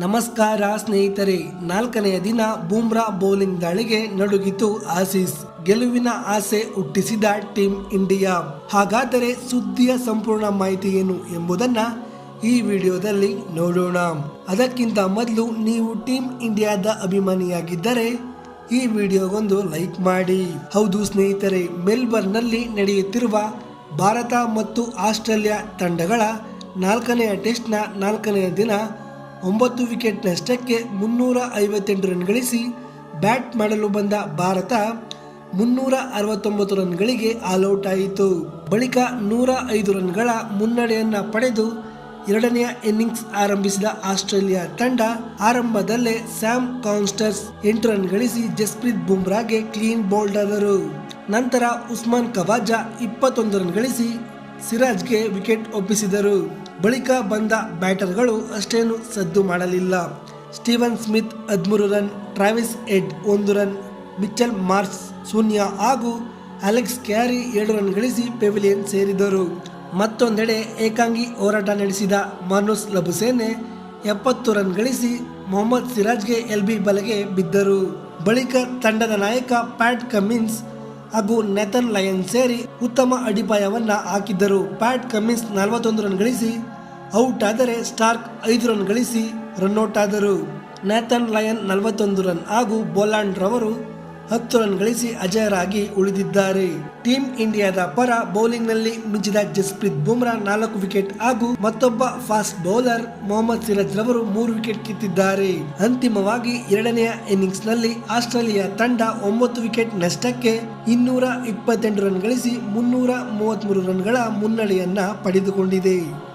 ನಮಸ್ಕಾರ ಸ್ನೇಹಿತರೆ, ನಾಲ್ಕನೆಯ ದಿನ ಬೂಮ್ರಾ ಬೌಲಿಂಗ್ ದಾಳಿಗೆ ನಡುಗಿತು ಆಸೀಸ್. ಗೆಲುವಿನ ಆಸೆ ಹುಟ್ಟಿಸಿದ ಟೀಂ ಇಂಡಿಯಾ. ಹಾಗಾದರೆ ಸುದ್ದಿಯ ಸಂಪೂರ್ಣ ಮಾಹಿತಿ ಏನು ಎಂಬುದನ್ನ ಈ ವಿಡಿಯೋದಲ್ಲಿ ನೋಡೋಣ. ಅದಕ್ಕಿಂತ ಮೊದಲು ನೀವು ಟೀಂ ಇಂಡಿಯಾದ ಅಭಿಮಾನಿಯಾಗಿದ್ದರೆ ಈ ವಿಡಿಯೋಗೊಂದು ಲೈಕ್ ಮಾಡಿ. ಹೌದು ಸ್ನೇಹಿತರೆ, ಮೆಲ್ಬರ್ನ್ನಲ್ಲಿ ನಡೆಯುತ್ತಿರುವ ಭಾರತ ಮತ್ತು ಆಸ್ಟ್ರೇಲಿಯಾ ತಂಡಗಳ ನಾಲ್ಕನೆಯ ಟೆಸ್ಟ್ನ ನಾಲ್ಕನೆಯ ದಿನ ಒಂಬತ್ತು ವಿಕೆಟ್ ನಷ್ಟಕ್ಕೆ ಮುನ್ನೂರ ಐವತ್ತೆಂಟು ರನ್ ಗಳಿಸಿ ಬ್ಯಾಟ್ ಮಾಡಲು ಬಂದ ಭಾರತ ಮುನ್ನೂರ ಅರವತ್ತೊಂಬತ್ತು ರನ್ಗಳಿಗೆ ಆಲ್ಔಟ್ ಆಯಿತು. ಬಳಿಕ ನೂರ ಐದು ರನ್ಗಳ ಮುನ್ನಡೆಯನ್ನ ಪಡೆದು ಎರಡನೆಯ ಇನ್ನಿಂಗ್ಸ್ ಆರಂಭಿಸಿದ ಆಸ್ಟ್ರೇಲಿಯಾ ತಂಡ ಆರಂಭದಲ್ಲೇ ಸ್ಯಾಮ್ ಕಾನ್ಸ್ಟರ್ಸ್ ಎಂಟು ರನ್ ಗಳಿಸಿ ಜಸ್ಪ್ರೀತ್ ಬುಮ್ರಾಗೆ ಕ್ಲೀನ್ ಬೌಲ್ಡ್ ಆದರು ನಂತರ ಉಸ್ಮಾನ್ ಕವಾಜಾ ಇಪ್ಪತ್ತೊಂದು ರನ್ ಗಳಿಸಿ ಸಿರಾಜ್ಗೆ ವಿಕೆಟ್ ಒಪ್ಪಿಸಿದರು. ಬಳಿಕ ಬಂದ ಬ್ಯಾಟರ್ಗಳು ಅಷ್ಟೇನು ಸದ್ದು ಮಾಡಲಿಲ್ಲ. ಸ್ಟೀವನ್ ಸ್ಮಿತ್ ಹದಿಮೂರು ರನ್, ಟ್ರಾವಿಸ್ ಎಡ್ ಒಂದು ರನ್, ಮಿಚ್ಚಲ್ ಮಾರ್ಕ್ಸ್ ಶೂನ್ಯ ಹಾಗೂ ಅಲೆಕ್ಸ್ ಕ್ಯಾರಿ ಏಳು ರನ್ ಗಳಿಸಿ ಪೆವಿಲಿಯನ್ ಸೇರಿದರು. ಮತ್ತೊಂದೆಡೆ ಏಕಾಂಗಿ ಹೋರಾಟ ನಡೆಸಿದ ಮನೋಸ್ ಲಬುಸೇನೆ ಎಪ್ಪತ್ತು ರನ್ ಗಳಿಸಿ ಮೊಹಮ್ಮದ್ ಸಿರಾಜ್ಗೆ ಎಲ್ಬಿ ಬಲೆಗೆ ಬಿದ್ದರು. ಬಳಿಕ ತಂಡದ ನಾಯಕ ಪ್ಯಾಟ್ ಕಮಿನ್ಸ್ ಹಾಗೂ ನೆಥನ್ ಲಯನ್ ಸೇರಿ ಉತ್ತಮ ಅಡಿಪಾಯವನ್ನ ಹಾಕಿದ್ದರು. ಪ್ಯಾಟ್ ಕಮಿನ್ಸ್ ನಲವತ್ತೊಂದು ರನ್ ಗಳಿಸಿ, ಔಟ್ ಆದರೆ ಸ್ಟಾರ್ಕ್ ಐದು ರನ್ ಗಳಿಸಿ ರನ್ಔಟ್ ಆದರು. ನ್ಯಾಥನ್ ಲಯನ್ ನಲವತ್ತೊಂದು ರನ್ ಹಾಗೂ ಬೋಲಾಂಡ್ ರವರು ಹತ್ತು ರನ್ ಗಳಿಸಿ ಅಜಯರಾಗಿ ಉಳಿದಿದ್ದಾರೆ. ಟೀಂ ಇಂಡಿಯಾದ ಪರ ಬೌಲಿಂಗ್ನಲ್ಲಿ ಮಿಂಚಿದ ಜಸ್ಪ್ರೀತ್ ಬುಮ್ರಾ ನಾಲ್ಕು ವಿಕೆಟ್ ಹಾಗೂ ಮತ್ತೊಬ್ಬ ಫಾಸ್ಟ್ ಬೌಲರ್ ಮೊಹಮ್ಮದ್ ಸಿರಾಜ್ ರವರು ಮೂರು ವಿಕೆಟ್ ಕಿತ್ತಿದ್ದಾರೆ. ಅಂತಿಮವಾಗಿ ಎರಡನೆಯ ಇನ್ನಿಂಗ್ಸ್ನಲ್ಲಿ ಆಸ್ಟ್ರೇಲಿಯಾ ತಂಡ ಒಂಬತ್ತು ವಿಕೆಟ್ ನಷ್ಟಕ್ಕೆ ಇನ್ನೂರ ಇಪ್ಪತ್ತೆಂಟು ರನ್ ಗಳಿಸಿ ಮುನ್ನೂರ ರನ್ ರನ್ಗಳ ಮುನ್ನಡೆಯನ್ನ ಪಡೆದುಕೊಂಡಿದೆ.